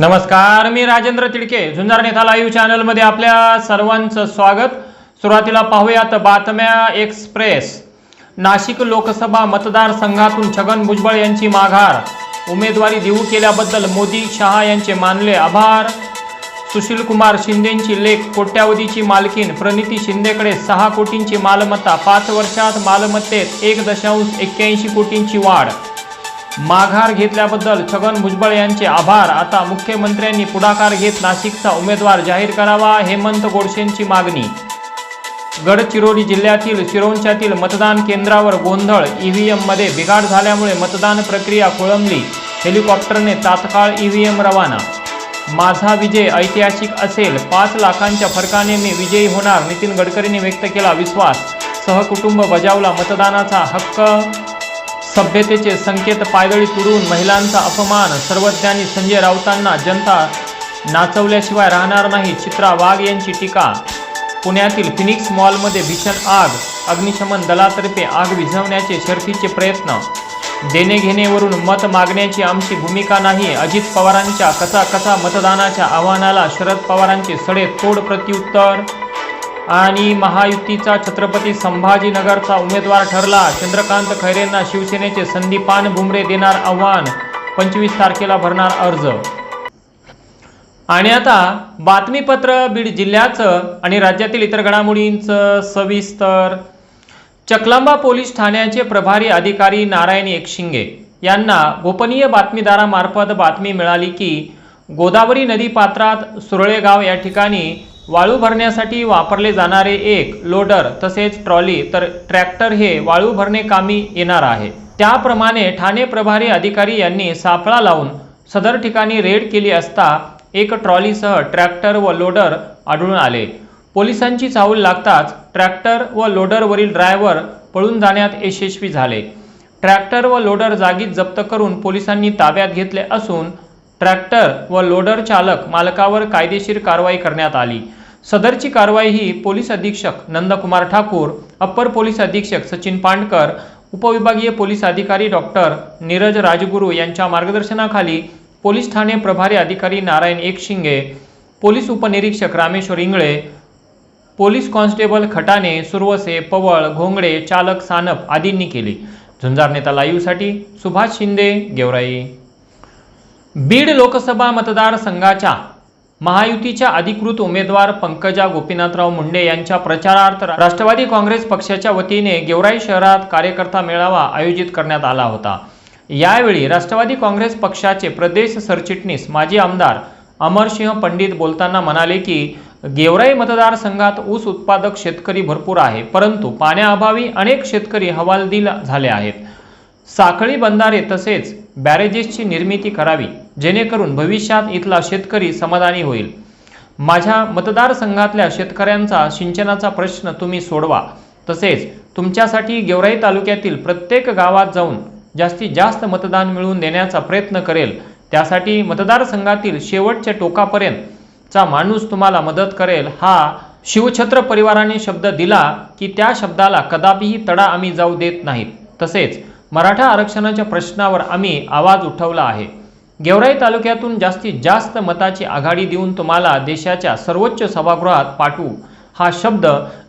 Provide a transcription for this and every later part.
नमस्कार मी राजेंद्र तिडके. झुंजार नेता लाईव्ह चॅनलमध्ये आपल्या सर्वांचं स्वागत. सुरुवातीला पाहूयात बातम्या एक्सप्रेस नाशिक लोकसभा मतदारसंघातून छगन भुजबळ यांची माघार. उमेदवारी देऊ केल्याबद्दल मोदी शहा यांचे मानले आभार. सुशील कुमार शिंदेंची लेख कोट्यावधीची मालकीन प्रणिती शिंदेकडे सहा कोटींची मालमत्ता. पाच वर्षात मालमत्तेत एक दशांश एक्क्याऐंशी कोटींची वाढ. माघार घेतल्याबद्दल छगन भुजबळ यांचे आभार. आता मुख्यमंत्र्यांनी पुढाकार घेत नाशिकचा उमेदवार जाहीर करावा हेमंत गोडसेंची मागणी. गडचिरोली जिल्ह्यातील शिरोंच्यातील मतदान केंद्रावर गोंधळ ईव्हीएममध्ये बिघाड झाल्यामुळे मतदान प्रक्रिया खोळंबली. हेलिकॉप्टरने तात्काळ ईव्हीएम रवाना. माझा विजय ऐतिहासिक असेल पाच लाखांच्या फरकाने मी विजयी होणार नितीन गडकरींनी व्यक्त केला विश्वास. सहकुटुंब बजावला मतदानाचा हक्क. सभ्यतेचे संकेत पायदळी तुडून महिलांचा अपमान सर्वज्ञानी संजय राऊतांना जनता नाचवल्याशिवाय राहणार नाही चित्रा वाघ यांची टीका. पुण्यातील फिनिक्स मॉलमध्ये भीषण आग अग्निशमन दलातर्फे आग विझवण्याचे शर्फीचे प्रयत्न. देणेघेणेवरून मत मागण्याची आमची भूमिका नाही अजित पवारांच्या कसा कसा मतदानाच्या आव्हानाला शरद पवारांचे सडे तोड प्रत्युत्तर आणि महायुतीचा छत्रपती संभाजीनगरचा उमेदवार ठरला. चंद्रकांत खैरेंना शिवसेनेचे संदीपान भुमरे देणार आव्हान. पंचवीस तारखेला भरणार अर्ज. आणि आता बातमीपत्र बीड जिल्ह्याचं आणि राज्यातील इतर घडामोडींचं सविस्तर. चकलांबा पोलीस ठाण्याचे प्रभारी अधिकारी नारायण एकशिंगे यांना गोपनीय बातमीदारामार्फत बातमी मिळाली की गोदावरी नदी पात्रात सुरळेगाव या ठिकाणी वाळू भरण्यासाठी वापरले जाणारे एक लोडर तसेच ट्रॉली तर ट्रॅक्टर हे वाळू भरणे कामी येणार आहे. त्याप्रमाणे ठाणे प्रभारी अधिकारी यांनी सापळा लावून सदर ठिकाणी रेड केली असता एक ट्रॉलीसह ट्रॅक्टर व लोडर आढळून आले. पोलिसांची चाहूल लागताच ट्रॅक्टर व लोडरवरील ड्रायव्हर पळून जाण्यात यशस्वी झाले. ट्रॅक्टर व लोडर जागीच जप्त करून पोलिसांनी ताब्यात घेतले असून ट्रॅक्टर व लोडर चालक मालकावर कायदेशीर कारवाई करण्यात आली. सदरची कारवाई ही पोलीस अधीक्षक नंदकुमार ठाकूर अप्पर पोलीस अधीक्षक सचिन पांडकर उपविभागीय पोलीस अधिकारी डॉक्टर नीरज राजगुरू यांच्या मार्गदर्शनाखाली पोलीस ठाणे प्रभारी अधिकारी नारायण एकशिंगे पोलीस उपनिरीक्षक रामेश्वर इंगळे पोलीस कॉन्स्टेबल खटाणे सुरवसे पवळ घोंगडे चालक सानप आदींनी केली. झुंजार नेता लाईव्हसाठी सुभाष शिंदे गेवराई. बीड लोकसभा मतदारसंघाच्या महायुतीच्या अधिकृत उमेदवार पंकजा गोपीनाथराव मुंडे यांच्या प्रचारार्थ राष्ट्रवादी काँग्रेस पक्षाच्या वतीने गेवराई शहरात कार्यकर्ता मेळावा आयोजित करण्यात आला होता. यावेळी राष्ट्रवादी काँग्रेस पक्षाचे प्रदेश सरचिटणीस माजी आमदार अमरसिंह पंडित बोलताना म्हणाले की गेवराई मतदारसंघात ऊस उत्पादक शेतकरी भरपूर आहे परंतु पाण्याअभावी अनेक शेतकरी हवालदिल झाले आहेत. साखळी बंधारे तसेच बॅरेजेसची निर्मिती करावी जेणेकरून भविष्यात इथला शेतकरी समाधानी होईल. माझ्या मतदारसंघातल्या शेतकऱ्यांचा सिंचनाचा प्रश्न तुम्ही सोडवा. तसेच तुमच्यासाठी गेवराई तालुक्यातील प्रत्येक गावात जाऊन जास्तीत जास्त मतदान मिळवून देण्याचा प्रयत्न करेल. त्यासाठी मतदारसंघातील शेवटच्या टोकापर्यंतचा माणूस तुम्हाला मदत करेल. हा शिवछत्र परिवाराने शब्द दिला की त्या शब्दाला कदापिही तडा आम्ही जाऊ देत नाहीत. तसेच मराठा आरक्षणाच्या प्रश्नावर आम्ही आवाज उठवला आहे. गेवराई तालुक्यातून जास्तीत जास्त मताची आघाडी देऊन तुम्हाला देशाच्या सर्वोच्च सभागृहात पाठवू. हा शब्द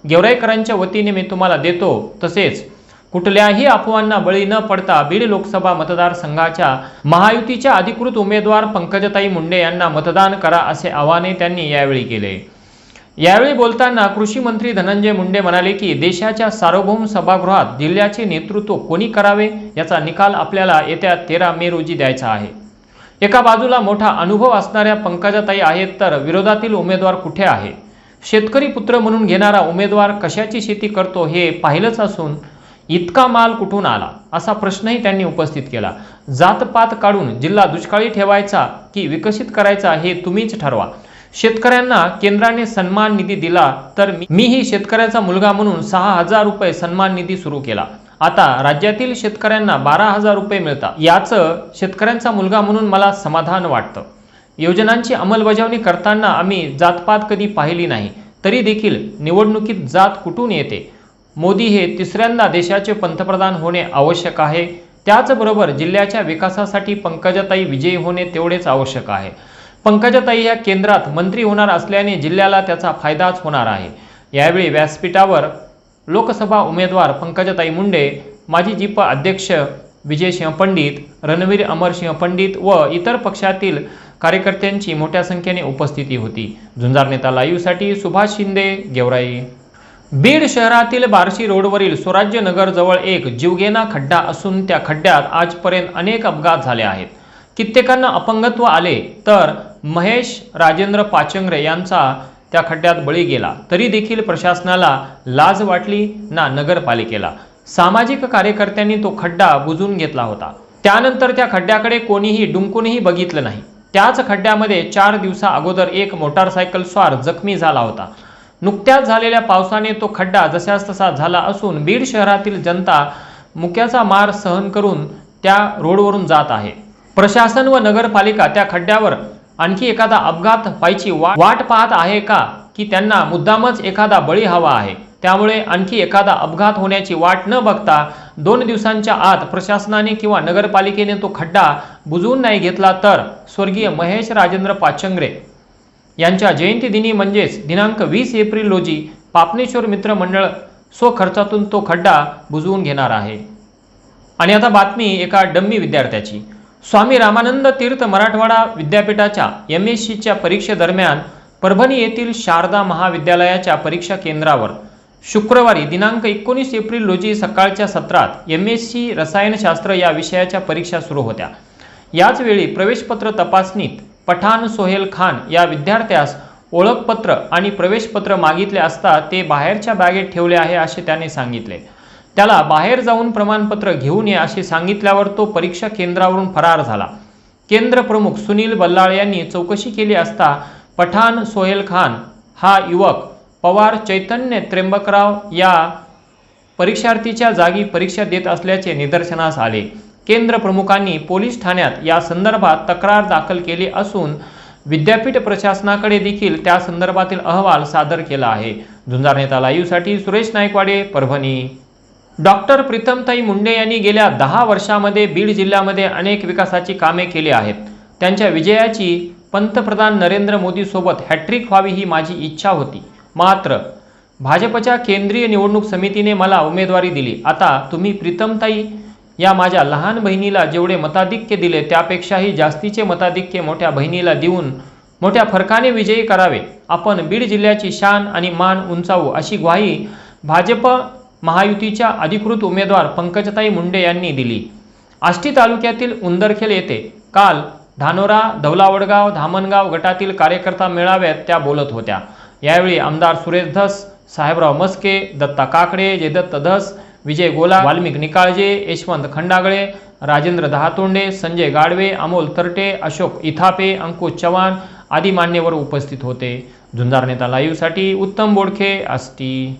गेवराईकरांच्या वतीने मी तुम्हाला देतो. तसेच कुठल्याही अफवांना बळी न पडता बीड लोकसभा मतदारसंघाच्या महायुतीच्या अधिकृत उमेदवार पंकजताई मुंडे यांना मतदान करा असे आवाहनही त्यांनी यावेळी केले. यावेळी बोलताना कृषी मंत्री धनंजय मुंडे म्हणाले की देशाच्या सार्वभौम सभागृहात जिल्ह्याचे नेतृत्व कोणी करावे याचा निकाल आपल्याला येत्या तेरा मे रोजी द्यायचा आहे. एका बाजूला मोठा अनुभव असणाऱ्या पंकजाताई आहेत तर विरोधातील उमेदवार कुठे आहे? शेतकरी पुत्र म्हणून घेणारा उमेदवार कशाची शेती करतो हे पाहिलंच असून इतका माल कुठून आला? असा प्रश्नही त्यांनी उपस्थित केला. जातपात काढून जिल्हा दुष्काळी ठेवायचा की विकसित करायचा हे तुम्हीच ठरवा. शेतकऱ्यांना केंद्राने सन्मान निधी दिला तर मीही शेतकऱ्याचा मुलगा म्हणून सहा हजार रुपये सन्मान निधी सुरू केला. आता राज्यातील शेतकऱ्यांना बारा हजार रुपये मिळतात. याचं शेतकऱ्यांचा मुलगा म्हणून मला समाधान वाटतं. योजनांची अंमलबजावणी करताना आम्ही जातपात कधी पाहिली नाही तरी देखील निवडणुकीत जात कुठून येते? मोदी हे तिसऱ्यांदा देशाचे पंतप्रधान होणे आवश्यक आहे. त्याचबरोबर जिल्ह्याच्या विकासासाठी पंकजाताई विजयी होणे तेवढेच आवश्यक आहे. पंकजाताई या केंद्रात मंत्री होणार असल्याने जिल्ह्याला त्याचा फायदाच होणार आहे. यावेळी व्यासपीठावर लोकसभा उमेदवार पंकजाताई मुंडे माजी जिप अध्यक्ष विजयसिंह पंडित रणवीर अमरसिंह पंडित व इतर पक्षातील कार्यकर्त्यांची मोठ्या संख्येने उपस्थिती होती. झुंजार नेता लाईव्हसाठी सुभाष शिंदे गेवराई. बीड शहरातील बार्शी रोडवरील स्वराज्य नगरजवळ एक जीवघेणा खड्डा असून त्या खड्ड्यात आजपर्यंत अनेक अपघात झाले आहेत. कित्येकांना अपंगत्व आले तर महेश राजेंद्र पाचंगरे यांचा त्या खड्ड्यात बळी गेला. तरी देखील प्रशासनाला लाज वाटली ना नगरपालिकेला. सामाजिक कार्यकर्त्यांनी तो खड्डा बुजून घेतला होता. त्यानंतर त्या खड्ड्याकडे कोणीही डुंकूनही बघितलं नाही. त्याच खड्ड्यामध्ये चार दिवसा अगोदर एक मोटारसायकल स्वार जखमी झाला होता. नुकत्याच झालेल्या पावसाने तो खड्डा जशास तसा झाला असून बीड शहरातील जनता मुक्याचा मार सहन करून त्या रोडवरून जात आहे. प्रशासन व नगरपालिका त्या खड्ड्यावर आणखी एखादा अपघात व्हायची वा- वाट पाहत आहे का? की त्यांना मुद्दामच एखादा बळी हवा आहे. त्यामुळे आणखी एखादा अपघात होण्याची वाट न बघता दोन दिवसांच्या आत प्रशासनाने किंवा नगरपालिकेने तो खड्डा बुजवून नाही घेतला तर स्वर्गीय महेश राजेंद्र पाचंगरे यांच्या जयंतीदिनी म्हणजेच दिनांक वीस एप्रिल रोजी पापनेश्वर मित्र मंडळ स्वखर्चातून तो खड्डा बुजवून घेणार आहे. आणि आता बातमी एका डम्मी विद्यार्थ्याची. स्वामी रामानंद तीर्थ मराठवाडा विद्यापीठाच्या एम एस सीच्या परीक्षेदरम्यान परभणी येथील शारदा महाविद्यालयाच्या परीक्षा केंद्रावर शुक्रवारी दिनांक एकोणीस एप्रिल रोजी सकाळच्या सत्रात एम एस सी रसायनशास्त्र या विषयाच्या परीक्षा सुरू होत्या. याचवेळी प्रवेशपत्र तपासणीत पठाण सोहेल खान या विद्यार्थ्यास ओळखपत्र आणि प्रवेशपत्र मागितले असता ते बाहेरच्या बॅगेत ठेवले आहे असे त्याने सांगितले. त्याला बाहेर जाऊन प्रमाणपत्र घेऊन ये असे सांगितल्यावर तो परीक्षा केंद्रावरून फरार झाला. केंद्र प्रमुख सुनील बल्लाळ यांनी चौकशी केली असता पठाण सोहेल खान हा युवक पवार चैतन्य त्र्यंबकराव या परीक्षार्थीच्या जागी परीक्षा देत असल्याचे निदर्शनास आले. केंद्र प्रमुखांनी पोलीस ठाण्यात या संदर्भात तक्रार दाखल केली असून विद्यापीठ प्रशासनाकडे देखील त्या संदर्भातील अहवाल सादर केला आहे. झुंजार नेता लाईव्हसाठी सुरेश नायकवाडे परभणी. डॉक्टर प्रीतमताई मुंडे यांनी गेल्या दहा वर्षामध्ये बीड जिल्ह्यामध्ये अनेक विकासाची कामे केली आहेत. त्यांच्या विजयाची पंतप्रधान नरेंद्र मोदीसोबत हॅट्रिक व्हावी ही माझी इच्छा होती. मात्र भाजपच्या केंद्रीय निवडणूक समितीने मला उमेदवारी दिली. आता तुम्ही प्रीतमताई या माझ्या लहान बहिणीला जेवढे मताधिक्य दिले त्यापेक्षाही जास्तीचे मताधिक्य मोठ्या बहिणीला देऊन मोठ्या फरकाने विजयी करावे. आपण बीड जिल्ह्याची शान आणि मान उंचावू अशी ग्वाही भाजप महायुतीच्या अधिकृत उमेदवार पंकजताई मुंडे यांनी दिली. आष्टी तालुक्यातील उंदरखेल येथे काल धानोरा धवलावडगाव धामणगाव गटातील कार्यकर्ता मेळाव्यात त्या बोलत होत्या. यावेळी आमदार सुरेश धस साहेबराव मस्के दत्ता काकडे जयदत्त धस विजय गोला वाल्मिक निकाळजे यशवंत खंडागळे राजेंद्र दहातोंडे संजय गाडवे अमोल तरटे अशोक इथापे अंकुश चव्हाण आदी मान्यवर उपस्थित होते. झुंजार नेता लाईव्हसाठी उत्तम बोडखे आष्टी.